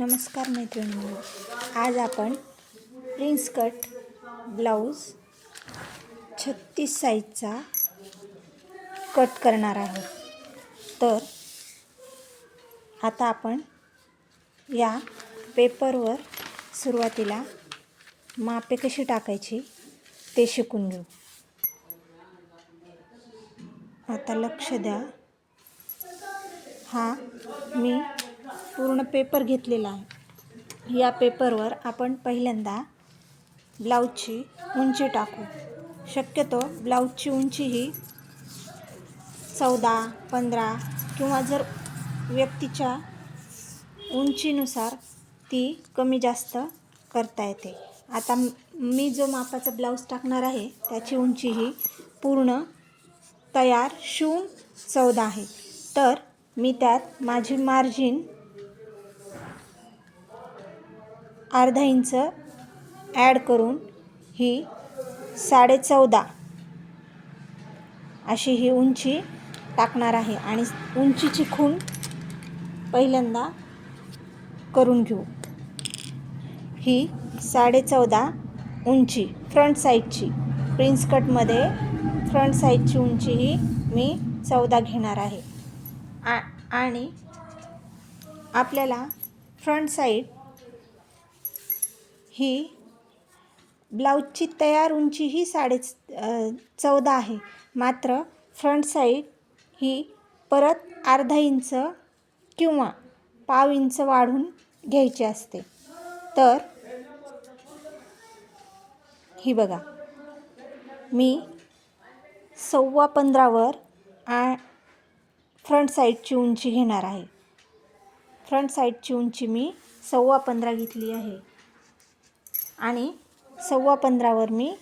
नमस्कार मैत्रिणींनो. आज आपण प्रिन्स कट ब्लाऊज छत्तीस साईजचा कट करणार आहोत. तर आता आपण या पेपरवर सुरुवातीला मापे कशी टाकायची ते शिकून घेऊ. आता लक्ष द्या. हा मी पूर्ण पेपर घेतलेला आहे. या पेपरवर आपण पहिल्यांदा ब्लाऊजची उंची टाकू. शक्यतो ब्लाऊजची उंची ही चौदा पंधरा किंवा जर व्यक्तीच्या उंचीनुसार ती कमी जास्त करता येते. आता मी जो मापाचा ब्लाऊज टाकणार आहे त्याची उंची ही पूर्ण तयार शिवून चौदा आहे. तर मी त्यात माझी मार्जिन अर्धा इंच ॲड करून ही साडे चौदा अशी ही उंची टाकणार आहे. आणि उंचीची खूण पहिल्यांदा करून घेऊ. ही साडे चौदा उंची फ्रंट साईडची प्रिन्स कटमध्ये फ्रंट साईडची उंची ही मी चौदा घेणार आहे. आ आणि आपल्याला फ्रंट साईड ही ब्लाऊजची तयार उंची ही साडे चौदा आहे. मात्र फ्रंट साईड ही परत अर्धा इंच किंवा पाव इंच वाढून घ्यायची असते. तर ही बघा. मी सव्वा पंधरावर आ फ्रंट साईडची उंची घेणार आहे. फ्रंट साईडची उंची मी सव्वा पंधरा घेतली आहे. आणि सव्वा पंधरावर मी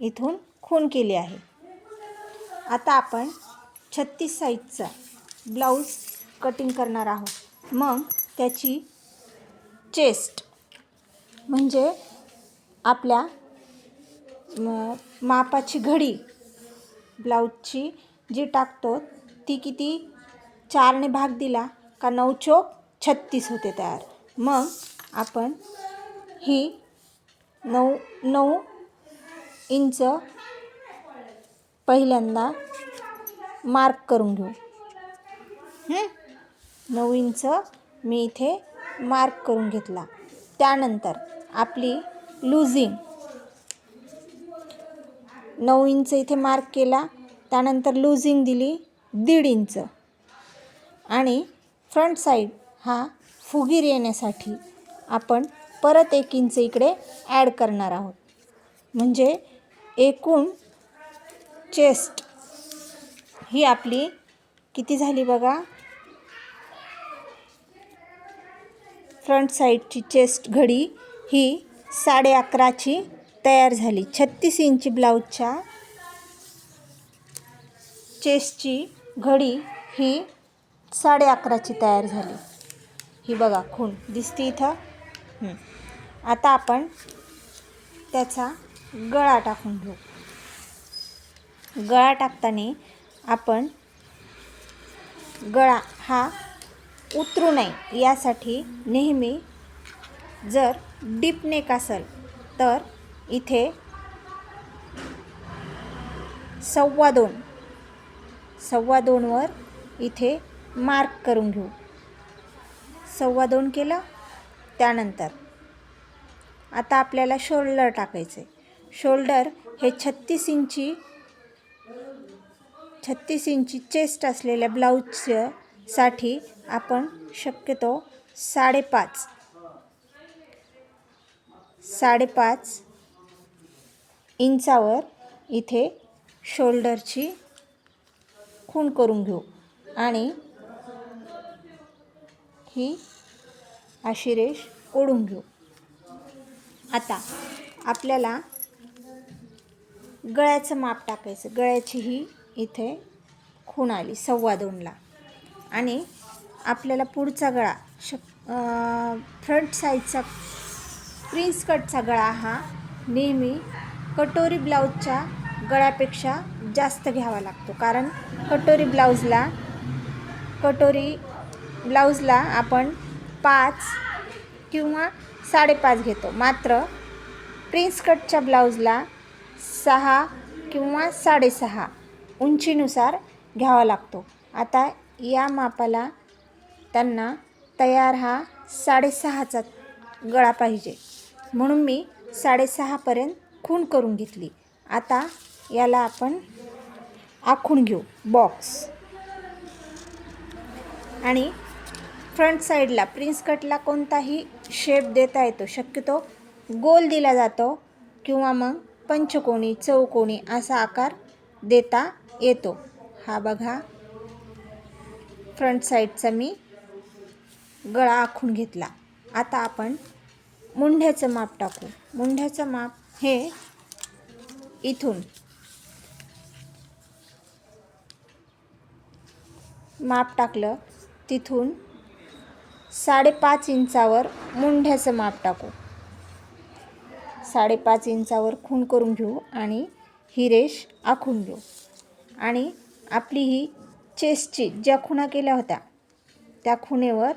इथून खून केली आहे. आता आपण छत्तीस साईजचा ब्लाऊज कटिंग करणार आहोत. मग त्याची चेस्ट म्हणजे आपल्या मापाची घडी ब्लाऊजची जी टाकतो ती किती? चारने भाग दिला का नऊ चोक छत्तीस होते तयार. मग आपण ही नऊ नऊ इंच पहिल्यांदा मार्क करून घेऊ. नऊ इंच मी इथे मार्क करून घेतला. त्यानंतर आपली लुझिंग नऊ इंच इथे मार्क केला. त्यानंतर लुझिंग दिली दीड इंच. आणि फ्रंट साईड हा फुगीर येण्यासाठी आपण परत एक इंच इकडे ॲड करणार आहोत. म्हणजे एकूण चेस्ट ही आपली किती झाली बघा? फ्रंट साईडची चेस्ट घडी ही साडे अकराची तयार झाली. छत्तीस इंची ब्लाऊजच्या चेस्टची घडी ही साडे अकराची तयार झाली. ही बघा खूण दिसते इथं? आता आपण त्याचा गळा टाकून घेऊ. गळा टाकताना आपण गळा हा उतरू नये. यासाठी नेहमी जर डीप नेक असेल तर इथे सव्वा दोन सव्वा दोनवर इथे मार्क करून घेऊ. सव्वा दोन केलं त्यानंतर. आता आपल्याला शोल्डर टाकायचे शोल्डर हे छत्तीस इंची छत्तीस इंची चेस्ट असलेल्या ब्लाऊजसाठी आपण शक्यतो साडेपाच साडेपाच इंचावर इथे शोल्डरची खूण करून घेऊ. आणि ही अशी रेष ओढून घेऊ. आता आपल्याला गळ्याचं माप टाकायचं. गळ्याची ही इथे खूण आली सव्वा दोनला. आणि आपल्याला पुढचा गळा शक फ्रंट साईडचा प्रिन्स कटचा गळा हा नेहमी कटोरी ब्लाऊजच्या गळ्यापेक्षा जास्त घ्यावा लागतो. कारण कटोरी ब्लाऊजला कटोरी ब्लाऊजला आपण पाच किंवा साडेपाच घेतो. मात्र प्रिन्स कटच्या ब्लाऊजला सहा किंवा साडेसहा उंचीनुसार घ्यावा लागतो. आता या मापाला त्यांना तयार हा साडेसहाचा गळा पाहिजे. म्हणून मी साडेसहापर्यंत खूण करून घेतली. आता याला आपण आखून घेऊ. बॉक्स. आणि फ्रंट साईडला प्रिन्स कटला कोणताही शेप देता येतो. शक्यतो गोल दिला जातो किंवा मग पंचकोणी चौकोणी असा आकार देता येतो. हा बघा. फ्रंट साईडचा मी गळा आखून घेतला. आता आपण मुंढ्याचं माप टाकू. मुंढ्याचं माप हे इथून माप टाकलं तिथून साडेपाच इंचावर मुंढ्याचं माप टाकू. साडेपाच इंचावर खूण करून घेऊ आणि ही रेष आखून घेऊ. आणि आपली ही चेस्टची ज्या खुणा केल्या होत्या त्या खुणेवर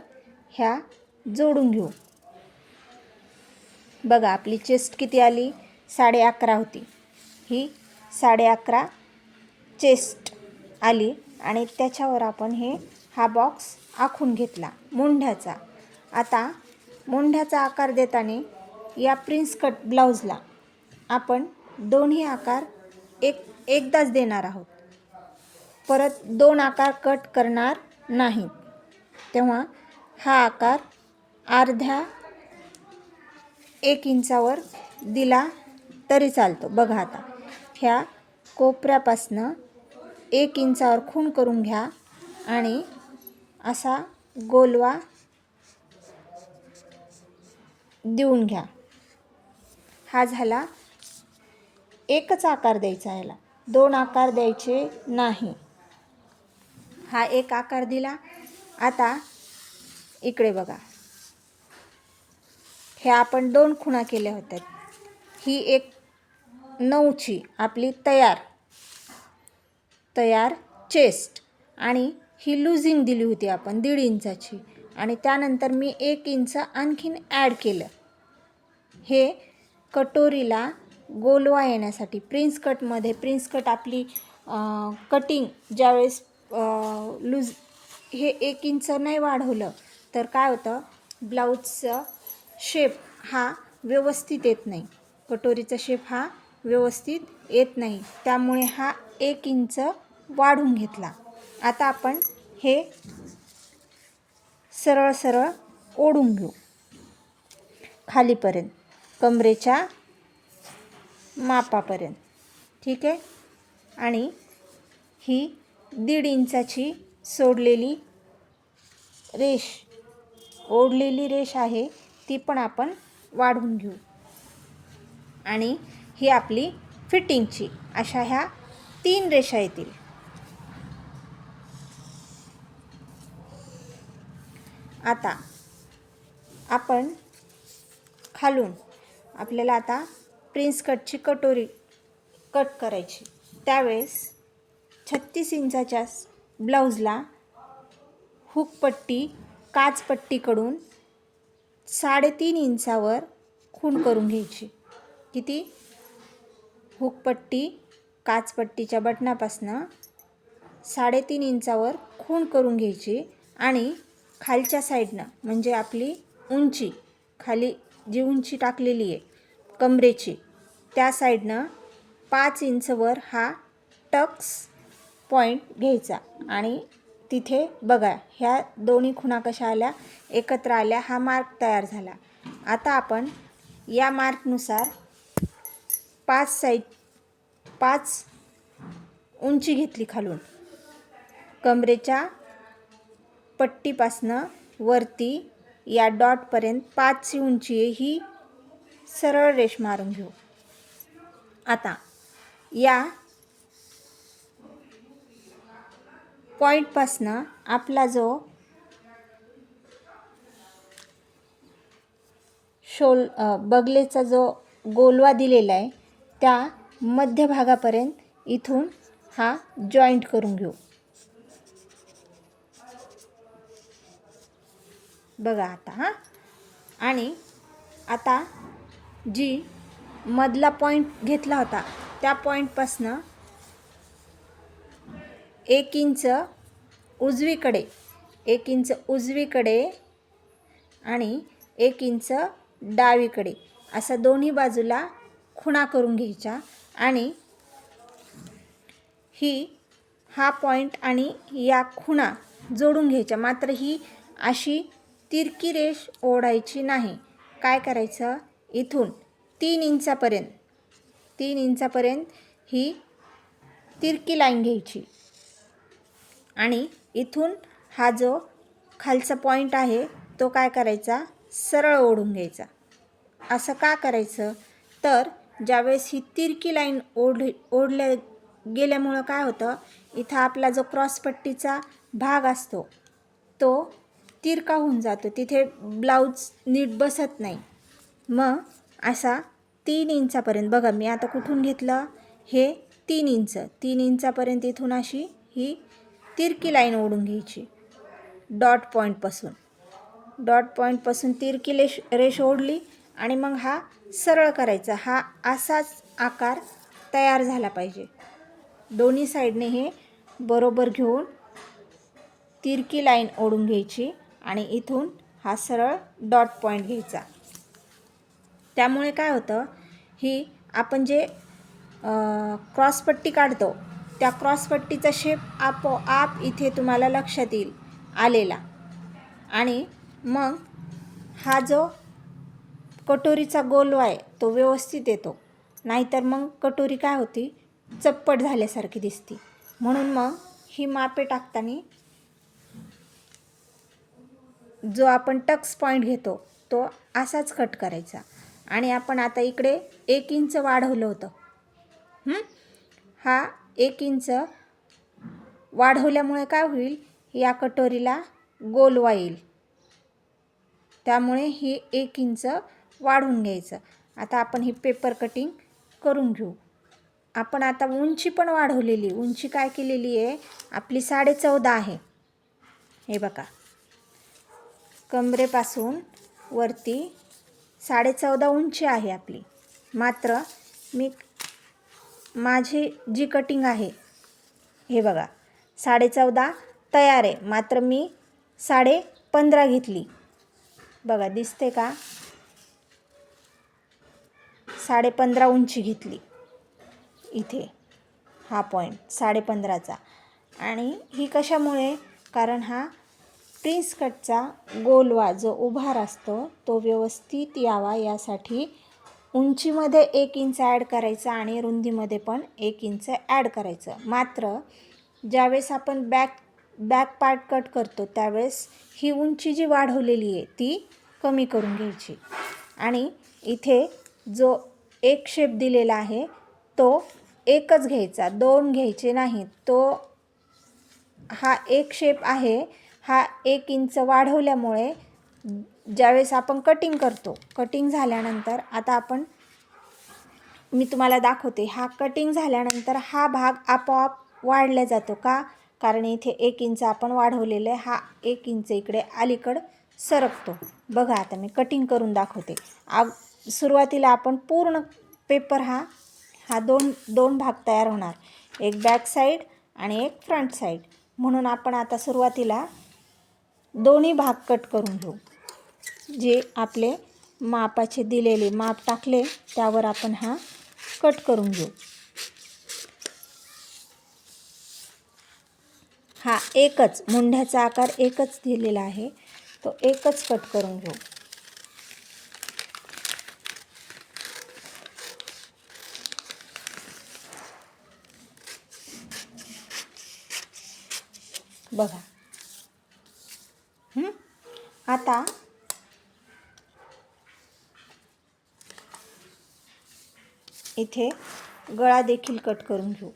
ह्या जोडून घेऊ. बघा आपली चेस्ट किती आली? साडे अकरा होती. ही साडे अकरा चेस्ट आली आणि त्याच्यावर आपण हे हा बॉक्स आखून घेतला. मुंढ्याचा. आता मुंढ्याचा आकार देताना या प्रिन्स कट ब्लाऊजला आपण दोन्ही आकार एक एकदाच देणार आहोत. परत दोन आकार कट करणार नाहीत तेव्हा हा आकार अर्ध्या एक इंचावर दिला तरी चालतो. बघा आता. ह्या कोपऱ्यापासनं एक इंचावर खूण करून घ्या आणि असा गोलवा देऊन घ्या. हा झाला एकच आकार द्यायचा याला. दोन आकार द्यायचे नाही. हा एक आकार दिला. आता इकडे बघा. हे आपण दोन खुणा केल्या होत्या. ही एक नऊची आपली तयार तयार चेस्ट आणि ही लुझिंग दिली होती आपण दीड इंचाची. आणि त्यानंतर मी एक इंच आणखीन ॲड केलं. हे कटोरीला गोलवा येण्यासाठी प्रिन्स कटमध्ये प्रिन्स कट आपली कटिंग ज्यावेळेस लूज हे एक इंच नाही वाढवलं तर काय होतं? ब्लाऊजचं शेप हा व्यवस्थित येत नाही. कटोरीचा शेप हा व्यवस्थित येत नाही. त्यामुळे हा एक इंच वाढून घेतला. आता आपण हे सरळ सरळ ओढून घेऊ. खालीपर्यंत कमरेच्या मापापर्यंत. ठीक आहे? आणि ही दीड इंचाची सोडलेली रेष ओढलेली रेष आहे ती पण आपण वाढवून घेऊ. आणि ही आपली फिटिंगची अशा ह्या तीन रेषा येतील. आता आपण खालून आपल्याला आता प्रिन्स कटची कटोरी कट करायची. त्यावेळेस छत्तीस इंचाच्या ब्लाऊजला हुकपट्टी काचपट्टीकडून साडेतीन इंचावर खूण करून घ्यायची. किती? हुकपट्टी काचपट्टीच्या बटणापासनं साडेतीन इंचावर खूण करून घ्यायची आणि खालच्या साईडनं म्हणजे आपली उंची खाली जी उंची टाकलेली आहे कमरेची त्या साईडनं पाच इंचवर हा टक्स पॉईंट घ्यायचा. आणि तिथे बघा ह्या दोन्ही खुणा कशा आल्या एकत्र आल्या हा मार्क तयार झाला. आता आपण या मार्कनुसार पाच साईड पाच उंची घेतली खालून. कमरेच्या पट्टीपासनं वरती या डॉटपर्यंत पाचची उंची आहे ही सरळ रेष मारून घेऊ. आता या पॉईंटपासनं आपला जो शोल बगलेचा जो गोलवा दिलेला आहे त्या मध्यभागापर्यंत इथून हा जॉईंट करून घेऊ. बघा आता हां. आणि आता जी मधला पॉईंट घेतला होता त्या पॉईंटपासनं एक इंच उजवीकडे एक इंच उजवीकडे आणि एक इंच डावीकडे असा दोन्ही बाजूला खुणा करून घ्यायच्या आणि ही हा पॉईंट आणि या खुणा जोडून घ्यायच्या मात्र ही अशी तिरकी रेष ओढायची नाही. काय करायचं? इथून तीन इंचापर्यंत तीन इंचापर्यंत ही तिरकी लाईन घ्यायची. आणि इथून हा जो खालचा पॉईंट आहे तो काय करायचा? सरळ ओढून घ्यायचा. असं का करायचं? तर ज्यावेळेस ही तिरकी लाईन ओढ ओढल्या गेल्यामुळं काय होतं? इथं आपला जो क्रॉसपट्टीचा भाग असतो तो तिरका होऊन जातो. तिथे ब्लाऊज नीट बसत नाही. मग असा तीन इंचापर्यंत बघा मी आता कुठून घेतलं? हे तीन इंच. तीन इंचापर्यंत इथून अशी ही तिरकी लाईन ओढून घ्यायची. डॉट पॉईंटपासून डॉट पॉईंटपासून तिरकी लेश रेष ओढली आणि मग हा सरळ करायचा. हा असाच आकार तयार झाला पाहिजे. दोन्ही साईडने हे बरोबर घेऊन तिरकी लाईन ओढून घ्यायची. आणि इथून हा सरळ डॉट पॉईंट घ्यायचा. त्यामुळे काय होतं ही आपण जे क्रॉसपट्टी काढतो त्या क्रॉसपट्टीचा शेप आपोआप इथे तुम्हाला लक्षात येईल आलेला. आणि मग हा जो कटोरीचा गोलवा आहे तो व्यवस्थित येतो. नाहीतर मग कटोरी काय होती चप्पट झाल्यासारखी दिसती. म्हणून मग ही मापे टाकताना जो आपण टक्स पॉईंट घेतो तो असाच कट करायचा. आणि आपण आता इकडे एक इंच वाढवलं होतं. हा? एक इंच वाढवल्यामुळे काय होईल? या कटोरीला गोलवा येईल. त्यामुळे हे एक इंच वाढवून घ्यायचं. आता आपण ही पेपर कटिंग करून घेऊ. आपण आता उंची पण वाढवलेली. उंची काय केलेली आहे? आपली साडे चौदा आहे. हे बघा. कमरेपासून वरती साडेचौदा उंची आहे आपली. मात्र मी माझी जी कटिंग आहे हे बघा साडेचौदा तयार आहे. मात्र मी साडे पंधरा घेतली. बघा दिसते का? साडे पंधरा उंची घेतली. इथे हा पॉईंट साडे पंधराचा आणि ही कशामुळे? कारण हा प्रिन्स कटचा गोलवा जो उभार असतो तो व्यवस्थित यावा यासाठी उंचीमध्ये एक इंच ॲड करायचं आणि रुंदीमध्ये पण एक इंच ॲड करायचं. मात्र ज्यावेळेस आपण बॅक बॅक पार्ट कट करतो त्यावेळेस ही उंची जी वाढवलेली आहे ती कमी करून घ्यायची. आणि इथे जो एक शेप दिलेला आहे तो एकच घ्यायचा दोन घ्यायचे नाहीत. तो हा एक शेप आहे हा एक इंच वाढवल्यामुळे ज्यावेळेस आपण कटिंग करतो कटिंग झाल्यानंतर आता आपण मी तुम्हाला दाखवते हा कटिंग झाल्यानंतर हा भाग आपोआप वाढला जातो का? कारण इथे एक इंच आपण वाढवलेलं आहे हा एक इंच इकडे अलीकडं सरकतो. बघा आता मी कटिंग करून दाखवते. आग सुरुवातीला आपण पूर्ण पेपर हा हा दोन दोन भाग तयार होणार. एक बॅक साईड आणि एक फ्रंट साईड म्हणून आपण आता सुरुवातीला दोन्ही भाग कट करून घेऊ. जे आपले मापाचे दिलेले माप टाकले त्यावर आपण हा कट करून घेऊ. हा एकच मुंढ्याचा आकार एकच दिलेला आहे तो एकच कट करून घेऊ. बघा. आता इथे गळा देखील कट करून घेऊ.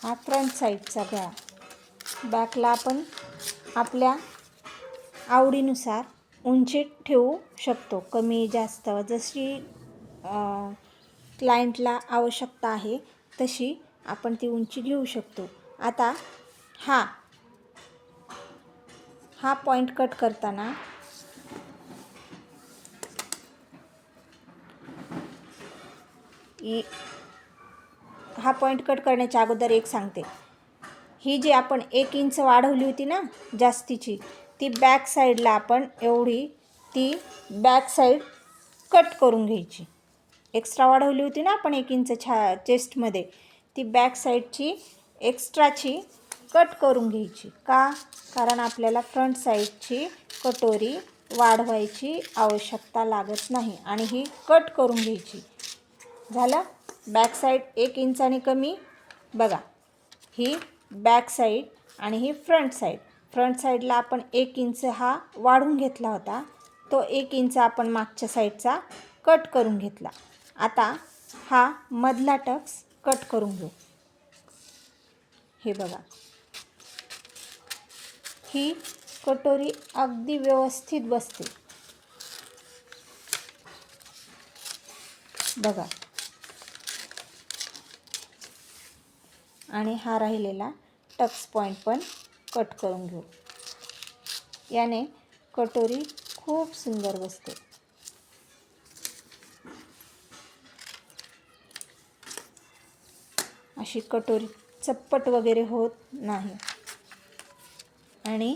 हा फ्रंट साईडचा गळा. बॅकला आपण आपल्या आवडीनुसार उंची ठेवू शकतो. कमी जास्त जशी क्लायंटला आवश्यकता आहे तशी आपण ती उंची घेऊ शकतो. आता हा हा पॉईंट कट करताना इ- हा पॉईंट कट करण्याच्या अगोदर एक सांगते. ही जी आपण एक इंच वाढवली होती ना जास्तीची ती बॅक साईडला आपण एवढी ती बॅक साईड कट करून घ्यायची. एक्स्ट्रा वाढवली होती ना आपण एक इंच छा चेस्टमध्ये ती बॅक साईडची एक्स्ट्राची कट करून घ्यायची. का? कारण आपल्याला फ्रंट साईडची कटोरी वाढवायची आवश्यकता लागत नाही आणि ही कट करून घ्यायची. झालं? बॅक साईड एक इंचाने कमी. बघा ही बॅक साईड आणि ही फ्रंट साईड फ्रंट साईडला आपण एक इंच हा वाढून घेतला होता. तो एक इंच आपण मागच्या साईडचा कट करून घेतला. आता हा मधला टक्स कट करून घेऊ. हे बघा. ही कटोरी अगदी व्यवस्थित बसते. बघा. आणि हा राहिलेला टक्स पॉईंट पण कट करून घेऊ. याने कटोरी खूप सुंदर बसते. अशी कटोरी चप्पट वगैरे होत नाही. आणि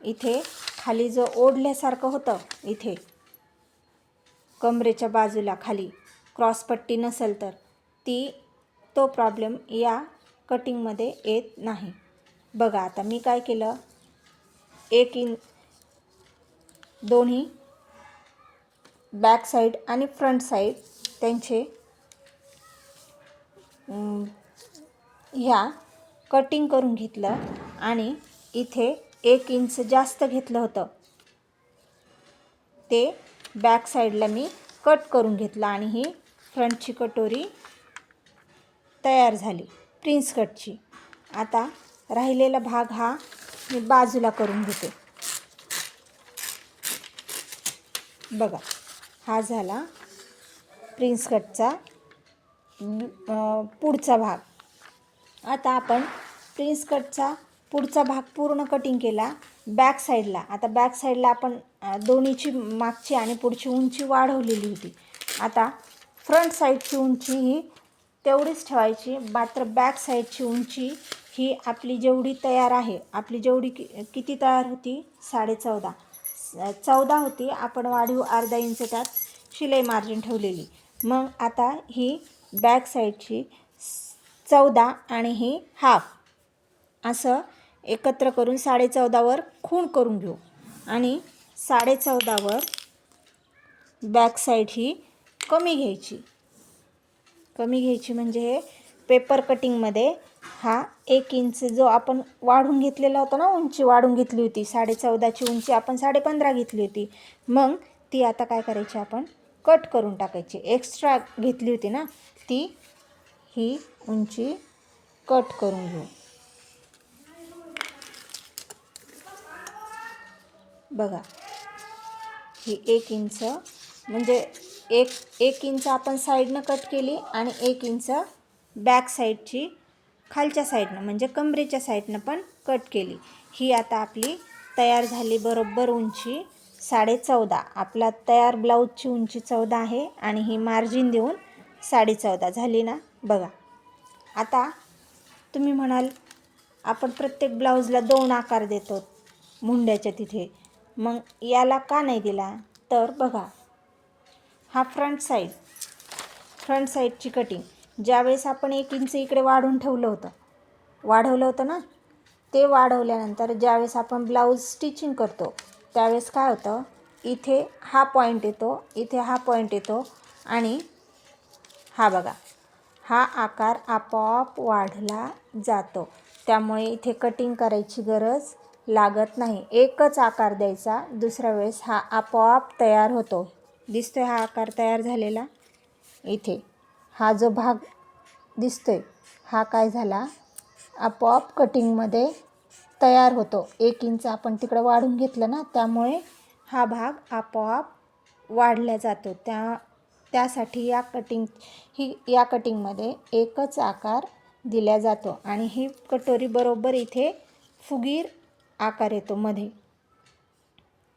इथे खाली जो ओढल्यासारखं होतं इथे कमरेच्या बाजूला खाली क्रॉसपट्टी नसेल तर ती तो प्रॉब्लेम या कटिंगमध्ये येत नाही. बघा आता मी काय केलं? एक इन दोन्ही बॅक साईड आणि फ्रंट साईड त्यांचे ह्या कटिंग करून घेतलं आणि इथे एक इंच जास्त घेतलं होतं. ते बॅक साईडला मी कट करून घेतलं आणि ही फ्रंटची कटोरी तयार झाली प्रिन्स कटची आता राहिलेला भाग हा मी बाजूला करून घेते. बघा हा झाला प्रिन्स कटचा पुढचा भाग. आता आपण प्रिन्स कटचा पुढचा भाग पूर्ण कटिंग केला. बॅक साईडला आता बॅक साईडला आपण दोन्हीची मागची आणि पुढची उंची वाढवलेली होती. आता फ्रंट साईडची उंची ही तेवढीच ठेवायची. मात्र बॅक साईडची उंची ही आपली जेवढी तयार आहे आपली जेवढी कि किती तयार होती? साडेचौदा. चौदा चौदा होती. आपण वाढीव अर्धा इंच त्यात शिलाई मार्जिन ठेवलेली. मग आता ही बॅक साईडची चौदा आणि ही हाफ असं एकत्र करून साडेचौदावर खूण करून घेऊ. आणि साडेचौदावर बॅक साईड ही कमी घ्यायची. कमी घ्यायची म्हणजे हे पेपर कटिंगमध्ये हा एक इंच जो आपण वाढून घेतलेला होता ना उंची वाढून घेतली होती. साडेचौदाची उंची आपण साडेपंधरा घेतली होती. मग ती आता काय करायची आपण? कट करून टाकायची. एक्स्ट्रा घेतली होती ना ती ही उंची कट करून घेऊ. बघा ही एक इंच म्हणजे एक एक इंच आपण साईडनं कट केली आणि एक इंच बॅक साईडची खालच्या साईडनं म्हणजे कमरेच्या साईडनं पण कट केली. ही आता आपली तयार झाली बरोबर उंची साडे चौदा आपला तयार ब्लाऊजची उंची चौदा आहे आणि ही मार्जिन देऊन साडे चौदा झाली ना? बघा. आता तुम्ही म्हणाल आपण प्रत्येक ब्लाऊजला दोन आकार देतो मुंड्याच्या तिथे. मग याला का नाही दिला? तर बघा. हा फ्रंट साईड फ्रंट साईडची कटिंग ज्यावेळेस आपण एक इंच इकडे वाढून ठेवलं होतं वाढवलं होतं ना ते वाढवल्यानंतर ज्यावेळेस आपण ब्लाऊज स्टिचिंग करतो त्यावेळेस काय होतं? इथे हा पॉईंट येतो इथे हा पॉईंट येतो आणि हा बघा. हा आकार आपोआप वाढला जातो. त्यामुळे इथे कटिंग करायची गरज लागत नाही. एकच आकार द्यायचा दुसऱ्या वेळेस हा आपोआप तयार होतो. दिसतोय हा आकार तयार झालेला? इथे. हा जो भाग दिसतोय हा काय झाला? आपोआप कटिंगमध्ये तयार होतो. एक इंच आपण तिकडं वाढून घेतलं ना त्यामुळे हा भाग आपोआप वाढला जातो. त्या त्यासाठी या कटिंग ही या कटिंगमध्ये एकच आकार दिला जातो. आणि ही कटोरी बरोबर इथे फुगीर आकार येतो मध्ये.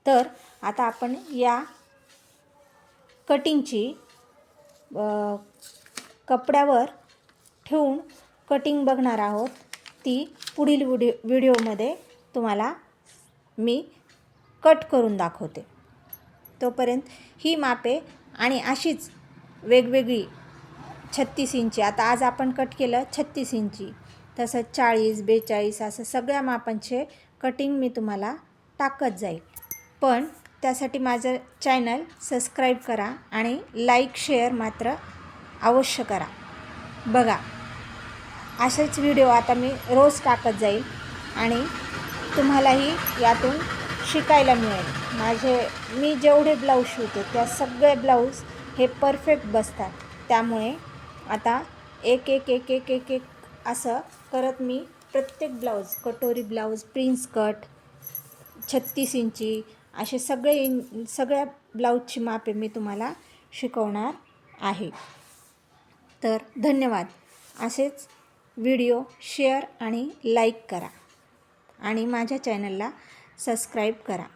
तर आता आपण या कटिंगची कपड्यावर ठेवून कटिंग बघणार आहोत. ती पुढील व्हिडिओ व्हिडिओमध्ये तुम्हाला मी कट करून दाखवते. तोपर्यंत ही मापे आणि अशीच वेगवेगळी छत्तीस इंची. आता आज आपण कट केलं छत्तीस इंची. तसंच चाळीस बेचाळीस असं सगळ्या मापांचे कटिंग मी तुम्हाला टाकत जाईल. पण त्यासाठी माझं चॅनल सबस्क्राईब करा आणि लाईक शेअर मात्र अवश्य करा. बघा असेच व्हिडिओ आता मी रोज टाकत जाईल आणि तुम्हालाही यातून शिकायला मिळेल. माझे मी जेवढे ब्लाऊज शिवते त्या सगळे ब्लाऊज हे परफेक्ट बसतात. त्यामुळे आता एक एक एक एक एक एक असं करत मी प्रत्येक ब्लाऊज कटोरी ब्लाऊज प्रिन्स कट छत्तीस इंची असे सगळे इन सगळ्या ब्लाऊजची मापे मी तुम्हाला शिकवणार आहे. तर धन्यवाद. असेच व्हिडिओ शेअर आणि लाईक करा. आणि माझ्या चॅनलला सबस्क्राईब करा.